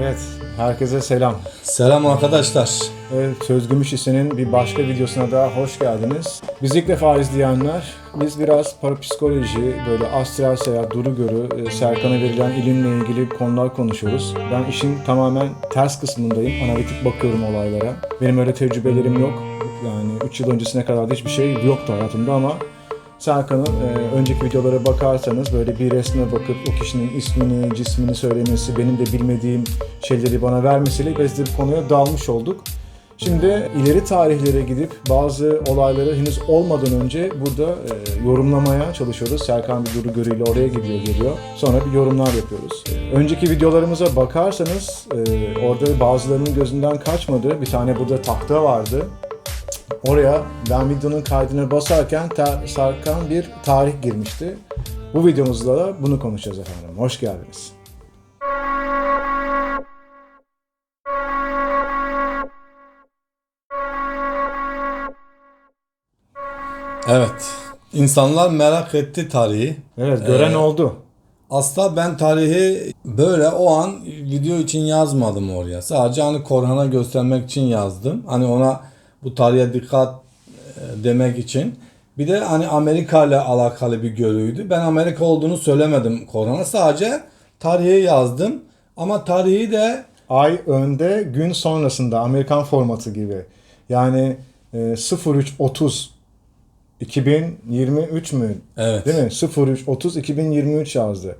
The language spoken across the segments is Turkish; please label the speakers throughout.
Speaker 1: Evet, herkese selam.
Speaker 2: Selam arkadaşlar.
Speaker 1: Evet, Söz Gümüş İşi'nin bir başka videosuna daha hoş geldiniz. Biz ilk defa izleyenler, biz biraz parapsikoloji, böyle astral seyahat, duru görü, e, Serkan'a verilen ilimle ilgili konular konuşuyoruz. Ben işin tamamen ters kısmındayım, analitik bakıyorum olaylara. Benim öyle tecrübelerim yok. Yani 3 yıl öncesine kadar da hiçbir şey yoktu hayatımda ama Serkan'ın e, önceki videolara bakarsanız böyle bir resme bakıp o kişinin ismini, cismini söylemesi, benim de bilmediğim şeyleri bana vermesiyle biz de bu konuya dalmış olduk. Şimdi ileri tarihlere gidip bazı olayları henüz olmadan önce burada e, yorumlamaya çalışıyoruz. Serkan bir duru görüyle oraya gidiyor geliyor. Sonra bir yorumlar yapıyoruz. E, önceki videolarımıza bakarsanız e, orada bazılarının gözünden kaçmadı. Bir tane burada tahta vardı. Oraya ben videonun kaydına basarken ta- Serkan bir tarih girmişti. Bu videomuzda da bunu konuşacağız efendim. Hoş geldiniz.
Speaker 2: Evet. İnsanlar merak etti tarihi.
Speaker 1: Evet gören
Speaker 2: Ee,
Speaker 1: oldu.
Speaker 2: Aslında ben tarihi böyle o an video için yazmadım oraya. Sadece hani Korhan'a göstermek için yazdım. Hani ona bu tarihe dikkat e, demek için. Bir de hani Amerika ile alakalı bir görüydü. Ben Amerika olduğunu söylemedim Korhan'a. Sadece tarihi yazdım. Ama tarihi de
Speaker 1: Ay önde gün sonrasında Amerikan formatı gibi. Yani e, 0330 2023 mü?
Speaker 2: evet.
Speaker 1: Değil mi? 0330 2023 yazdı.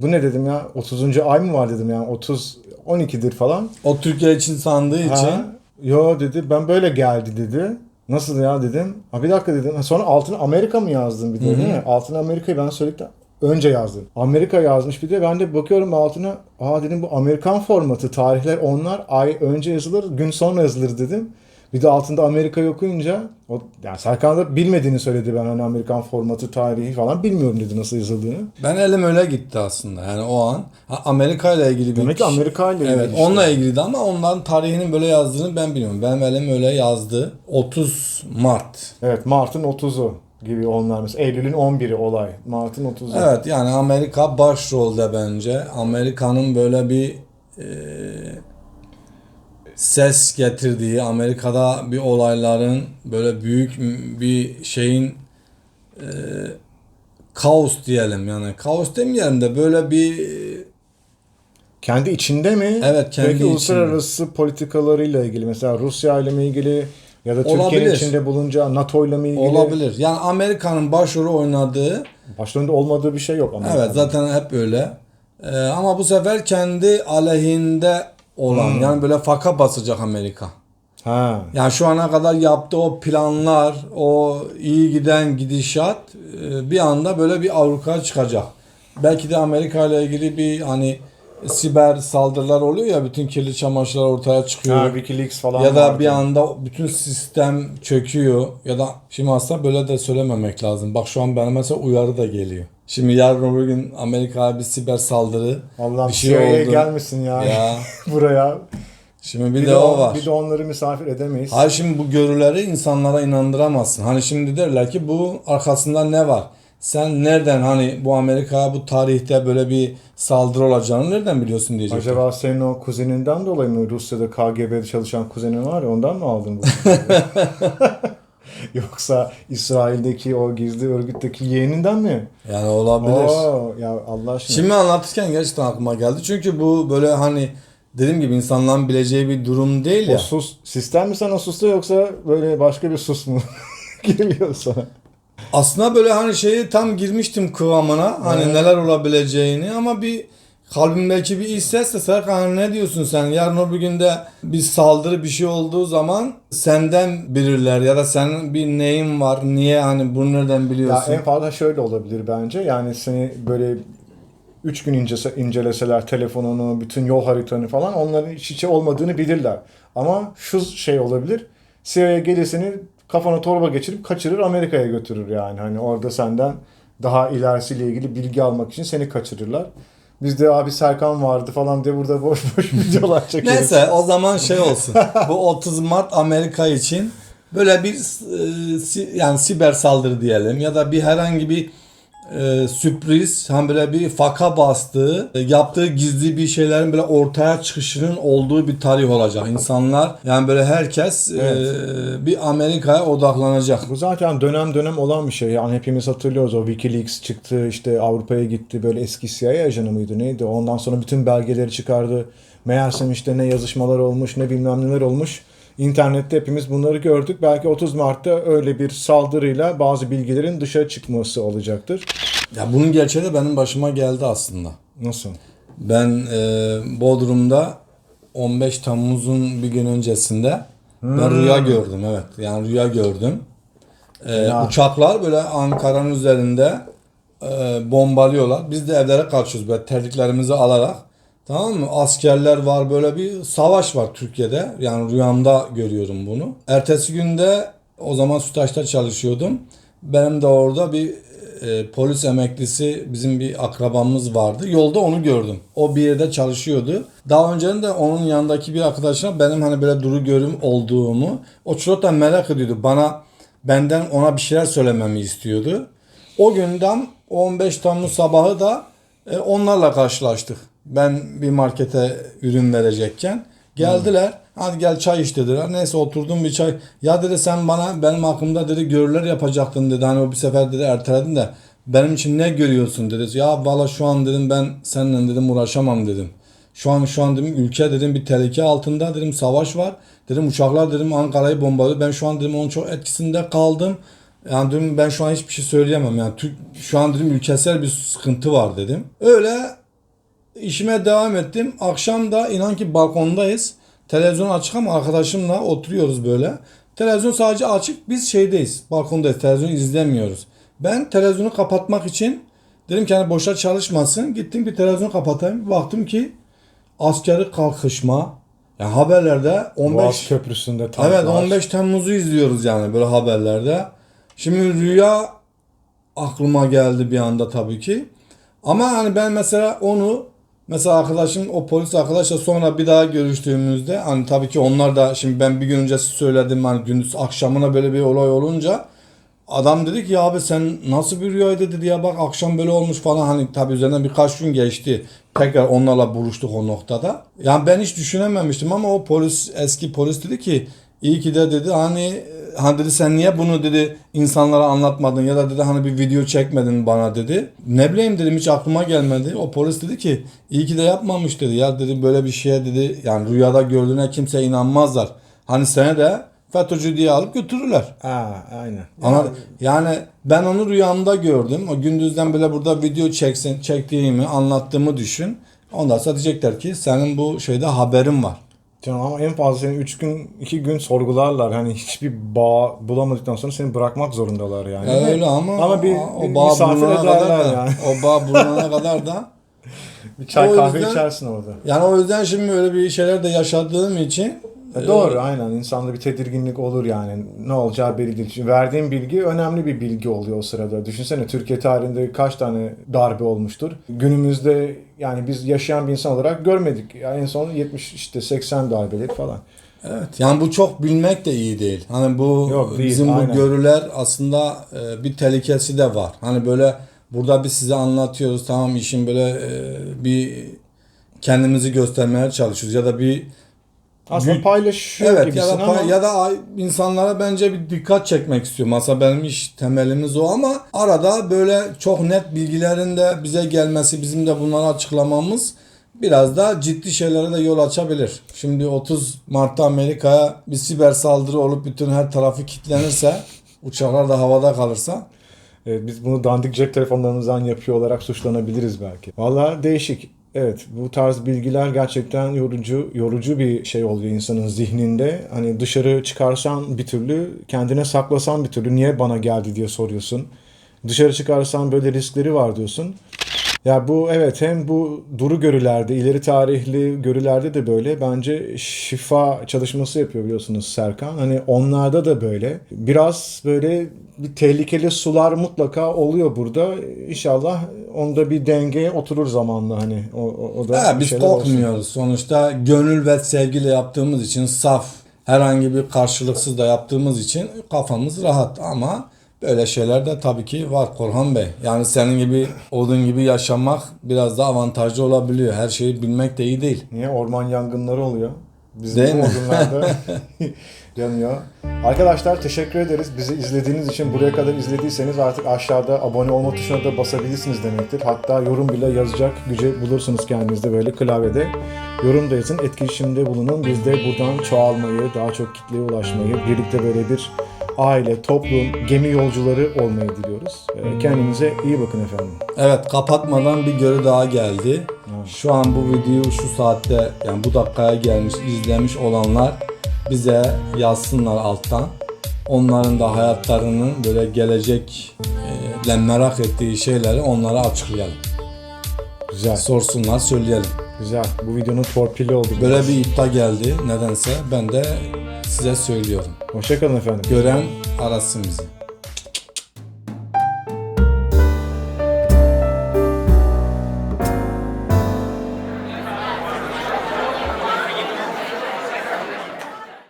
Speaker 1: Bu ne dedim ya? 30. ay mı var dedim yani 30 12'dir falan.
Speaker 2: O Türkiye için sandığı için
Speaker 1: Ha, yo dedi ben böyle geldi dedi. Nasıl ya dedim. Ha bir dakika dedim. Sonra altına Amerika mı yazdın bir de değil mi? Altına Amerika'yı ben söyledikten önce yazdım. Amerika yazmış bir de ben de bakıyorum altına. Aa dedim bu Amerikan formatı tarihler onlar ay önce yazılır gün sonra yazılır dedim. Bir de altında Amerika okuyunca o, yani Serkan da bilmediğini söyledi ben hani Amerikan formatı tarihi falan bilmiyorum dedi nasıl yazıldığını.
Speaker 2: Ben elim öyle gitti aslında. Yani o an Ha, Amerika ile ilgili bir
Speaker 1: Demek ki Amerika ile
Speaker 2: Evet,
Speaker 1: ilgili işte.
Speaker 2: onunla ilgiliydi ama onların tarihinin böyle yazdığını ben bilmiyorum. Benim elim öyle yazdı. 30 Mart.
Speaker 1: Evet Mart'ın 30'u gibi onlar mesela. Eylül'ün 11'i olay. Mart'ın 30'u.
Speaker 2: Evet yani Amerika başrolde bence. Amerika'nın böyle bir e, ses getirdiği, Amerika'da bir olayların böyle büyük bir şeyin e, kaos diyelim yani. Kaos demeyelim de böyle bir
Speaker 1: Kendi içinde mi?
Speaker 2: Evet, kendi
Speaker 1: Peki
Speaker 2: içinde.
Speaker 1: uluslararası politikalarıyla ilgili mesela Rusya ile mi ilgili ya da Türkiye'nin içinde bulunca NATO ile mi ilgili?
Speaker 2: olabilir. Yani Amerika'nın başrolü oynadığı
Speaker 1: Başlarında olmadığı bir şey yok ama.
Speaker 2: Evet zaten hep öyle. Ee, ama bu sefer kendi aleyhinde olan
Speaker 1: Hmm.
Speaker 2: yani böyle faka basacak Amerika.
Speaker 1: Ha.
Speaker 2: Yani şu ana kadar yaptığı o planlar, o iyi giden gidişat e, bir anda böyle bir Avrupa çıkacak. Belki de Amerika ile ilgili bir hani siber saldırılar oluyor ya bütün kirli çamaşırlar ortaya çıkıyor.
Speaker 1: ha Wikileaks falan
Speaker 2: Ya da
Speaker 1: vardı.
Speaker 2: bir anda bütün sistem çöküyor ya da şimdi aslında böyle de söylememek lazım. Bak şu an bana mesela uyarı da geliyor. Şimdi yarın öbür gün Amerika'ya bir siber saldırı
Speaker 1: Allah'ım
Speaker 2: bir şey
Speaker 1: CIA'ya
Speaker 2: oldu.
Speaker 1: gelmesin ya,
Speaker 2: Ya
Speaker 1: buraya.
Speaker 2: şimdi bir,
Speaker 1: Bir,
Speaker 2: de,
Speaker 1: de,
Speaker 2: o var.
Speaker 1: Bir de onları misafir edemeyiz.
Speaker 2: Hayır şimdi bu görüleri insanlara inandıramazsın. Hani şimdi derler ki bu arkasında ne var? Sen nereden hani bu Amerika'ya bu tarihte böyle bir saldırı olacağını nereden biliyorsun diyecekler.
Speaker 1: Acaba senin o kuzeninden dolayı mı Rusya'da KGB'de çalışan kuzenin var ya ondan mı aldın bu? Yoksa İsrail'deki o gizli örgütteki yeğeninden mi?
Speaker 2: Yani olabilir.
Speaker 1: Oo, ya Allah aşkına.
Speaker 2: Şimdi anlatırken gerçekten aklıma geldi. Çünkü bu böyle hani dediğim gibi insanların bileceği bir durum değil
Speaker 1: o
Speaker 2: ya.
Speaker 1: sus sistem mi sana sustu yoksa böyle başka bir sus mu geliyor sana?
Speaker 2: Aslında böyle hani şeyi tam girmiştim kıvamına. Hani
Speaker 1: Evet.
Speaker 2: neler olabileceğini ama bir kalbimdeki bir iç ses de Serkan ne diyorsun sen? Yarın öbür günde bir saldırı bir şey olduğu zaman senden bilirler ya da senin bir neyin var? Niye hani bunu nereden
Speaker 1: Ya
Speaker 2: biliyorsun?
Speaker 1: en fazla şöyle olabilir bence. Yani seni böyle 3 gün incese, inceleseler telefonunu, bütün yol haritanı falan onların iç içe olmadığını bilirler. Ama şu şey olabilir. CIA gelir seni kafana torba geçirip kaçırır Amerika'ya götürür yani. Hani orada senden daha ilerisiyle ilgili bilgi almak için seni kaçırırlar. Biz de abi Serkan vardı falan diye burada boş boş videolar çekiyoruz.
Speaker 2: Neyse o zaman şey olsun. Bu 30 Mart Amerika için böyle bir e, yani siber saldırı diyelim ya da bir herhangi bir e, sürpriz hem böyle bir faka bastığı, e, yaptığı gizli bir şeylerin böyle ortaya çıkışının olduğu bir tarih olacak. İnsanlar yani böyle herkes e, bir Amerika'ya odaklanacak.
Speaker 1: Bu zaten dönem dönem olan bir şey. Yani hepimiz hatırlıyoruz o Wikileaks çıktı işte Avrupa'ya gitti böyle eski CIA ajanı mıydı neydi? Ondan sonra bütün belgeleri çıkardı. Meğersem işte ne yazışmalar olmuş ne bilmem neler olmuş. İnternette hepimiz bunları gördük. Belki 30 Mart'ta öyle bir saldırıyla bazı bilgilerin dışarı çıkması olacaktır.
Speaker 2: Ya bunun gerçeği de benim başıma geldi aslında.
Speaker 1: Nasıl?
Speaker 2: Ben e, Bodrum'da 15 Temmuz'un bir gün öncesinde ben rüya gördüm evet. Yani rüya gördüm. E,
Speaker 1: Ya.
Speaker 2: uçaklar böyle Ankara'nın üzerinde e, bombalıyorlar. Biz de evlere kaçıyoruz böyle terliklerimizi alarak. Tamam mı? Askerler var böyle bir savaş var Türkiye'de. Yani rüyamda görüyorum bunu. Ertesi günde o zaman Sütaş'ta çalışıyordum. Benim de orada bir e, polis emeklisi bizim bir akrabamız vardı. Yolda onu gördüm. O bir yerde çalışıyordu. Daha önce de onun yanındaki bir arkadaşına benim hani böyle duru görüm olduğumu o çocuk da merak ediyordu. Bana benden ona bir şeyler söylememi istiyordu. O günden 15 Temmuz sabahı da e, onlarla karşılaştık. Ben bir markete ürün verecekken geldiler. Hadi gel çay iç dediler. Neyse oturdum bir çay. Ya dedi sen bana benim hakkımda dedi görüler yapacaktın dedi. Hani o bir sefer dedi erteledin de benim için ne görüyorsun dedi. Ya valla şu an dedim ben seninle dedim uğraşamam dedim. Şu an şu an dedim ülke dedim bir tehlike altında dedim savaş var. Dedim uçaklar dedim Ankara'yı bombalıyor. Ben şu an dedim onun çok etkisinde kaldım. Yani dedim ben şu an hiçbir şey söyleyemem. Yani şu an dedim ülkesel bir sıkıntı var dedim. Öyle işime devam ettim. Akşam da inan ki balkondayız. Televizyon açık ama arkadaşımla oturuyoruz böyle. Televizyon sadece açık. Biz şeydeyiz. Balkondayız. Televizyon izlemiyoruz. Ben televizyonu kapatmak için dedim ki hani boşa çalışmasın. Gittim bir televizyonu kapatayım. Baktım ki askeri kalkışma. Yani haberlerde 15
Speaker 1: Boğaz Köprüsü'nde tanklar.
Speaker 2: Evet 15 Temmuz'u izliyoruz yani böyle haberlerde. Şimdi rüya aklıma geldi bir anda tabii ki. Ama hani ben mesela onu mesela arkadaşım o polis arkadaşla sonra bir daha görüştüğümüzde hani tabii ki onlar da şimdi ben bir gün öncesi söyledim hani gündüz akşamına böyle bir olay olunca adam dedi ki ya abi sen nasıl bir rüyaydı dedi ya bak akşam böyle olmuş falan hani tabii üzerinden birkaç gün geçti. Tekrar onlarla buluştuk o noktada. Yani ben hiç düşünememiştim ama o polis eski polis dedi ki iyi ki de dedi hani hani dedi sen niye bunu dedi insanlara anlatmadın ya da dedi hani bir video çekmedin bana dedi. Ne bileyim dedim hiç aklıma gelmedi. O polis dedi ki iyi ki de yapmamış dedi. Ya dedi böyle bir şeye dedi yani rüyada gördüğüne kimse inanmazlar. Hani seni de FETÖ'cü diye alıp götürürler.
Speaker 1: Ha, aynen.
Speaker 2: Ama yani ben onu rüyamda gördüm. O gündüzden böyle burada video çeksin, çektiğimi, anlattığımı düşün. Ondan sonra diyecekler ki senin bu şeyde haberin var.
Speaker 1: Canım ama en fazla seni 3 gün 2 gün sorgularlar. Hani hiçbir bağ bulamadıktan sonra seni bırakmak zorundalar yani.
Speaker 2: Ya öyle ama,
Speaker 1: ama bir,
Speaker 2: o bağ
Speaker 1: misafir ederler
Speaker 2: kadar da,
Speaker 1: yani.
Speaker 2: o bağ bulunana kadar da
Speaker 1: Bir çay
Speaker 2: O
Speaker 1: kahve
Speaker 2: yüzden-
Speaker 1: içersin orada.
Speaker 2: yani o yüzden şimdi öyle bir şeyler de yaşadığım için
Speaker 1: E, Doğru aynen insanda bir tedirginlik olur yani ne olacağı belli değil. Çünkü verdiğin bilgi önemli bir bilgi oluyor o sırada. Düşünsene Türkiye tarihinde kaç tane darbe olmuştur. Günümüzde yani biz yaşayan bir insan olarak görmedik. Yani en son 70 işte 80 darbeleri falan.
Speaker 2: Evet. Yani bu çok bilmek de iyi değil. Hani bu
Speaker 1: Yok, değil,
Speaker 2: bizim
Speaker 1: aynen.
Speaker 2: bu görüler aslında e, bir tehlikesi de var. Hani böyle burada biz size anlatıyoruz tamam işin böyle e, bir kendimizi göstermeye çalışıyoruz ya da bir
Speaker 1: Aslında
Speaker 2: Büyük-
Speaker 1: paylaşıyor
Speaker 2: evet
Speaker 1: gibisin
Speaker 2: ya da,
Speaker 1: ama
Speaker 2: ya da insanlara bence bir dikkat çekmek istiyorum. Aslında benim iş temelimiz o ama arada böyle çok net bilgilerin de bize gelmesi, bizim de bunları açıklamamız biraz da ciddi şeylere de yol açabilir. Şimdi 30 Mart'ta Amerika'ya bir siber saldırı olup bütün her tarafı kilitlenirse, uçaklar da havada kalırsa
Speaker 1: Evet, biz bunu dandik cep telefonlarımızdan yapıyor olarak suçlanabiliriz belki. Valla değişik. Evet bu tarz bilgiler gerçekten yorucu yorucu bir şey oluyor insanın zihninde. Hani dışarı çıkarsan bir türlü kendine saklasan bir türlü niye bana geldi diye soruyorsun. Dışarı çıkarsan böyle riskleri var diyorsun. Ya bu evet hem bu duru görülerde, ileri tarihli görülerde de böyle bence şifa çalışması yapıyor biliyorsunuz Serkan. Hani onlarda da böyle. Biraz böyle bir tehlikeli sular mutlaka oluyor burada. İnşallah onda bir denge oturur zamanla hani. O, o, da
Speaker 2: Ha, biz
Speaker 1: şeyler olsun.
Speaker 2: korkmuyoruz. Sonuçta gönül ve sevgiyle yaptığımız için saf, herhangi bir karşılıksız da yaptığımız için kafamız rahat ama Böyle şeyler de tabii ki var Korhan Bey. Yani senin gibi odun gibi yaşamak biraz da avantajlı olabiliyor. Her şeyi bilmek de iyi değil.
Speaker 1: Niye? Orman yangınları oluyor. Bizim
Speaker 2: Değil
Speaker 1: bu
Speaker 2: mi?
Speaker 1: odunlarda yanıyor. Arkadaşlar teşekkür ederiz. Bizi izlediğiniz için buraya kadar izlediyseniz artık aşağıda abone olma tuşuna da basabilirsiniz demektir. Hatta yorum bile yazacak güce bulursunuz kendinizde böyle klavyede. Yorum da yazın, etkileşimde bulunun. Biz de buradan çoğalmayı, daha çok kitleye ulaşmayı, birlikte böyle bir aile, toplum, gemi yolcuları olmayı diliyoruz. Ee, Kendinize iyi bakın efendim.
Speaker 2: Evet kapatmadan bir göre daha geldi. Şu an bu videoyu şu saatte yani bu dakikaya gelmiş izlemiş olanlar bize yazsınlar alttan. Onların da hayatlarının böyle gelecekle merak ettiği şeyleri onlara açıklayalım.
Speaker 1: Güzel,
Speaker 2: Sorsunlar söyleyelim.
Speaker 1: güzel. Bu videonun torpili oldu.
Speaker 2: Böyle
Speaker 1: biraz.
Speaker 2: bir iddia geldi nedense ben de size söylüyorum.
Speaker 1: Hoşçakalın efendim.
Speaker 2: Gören arasın bizi.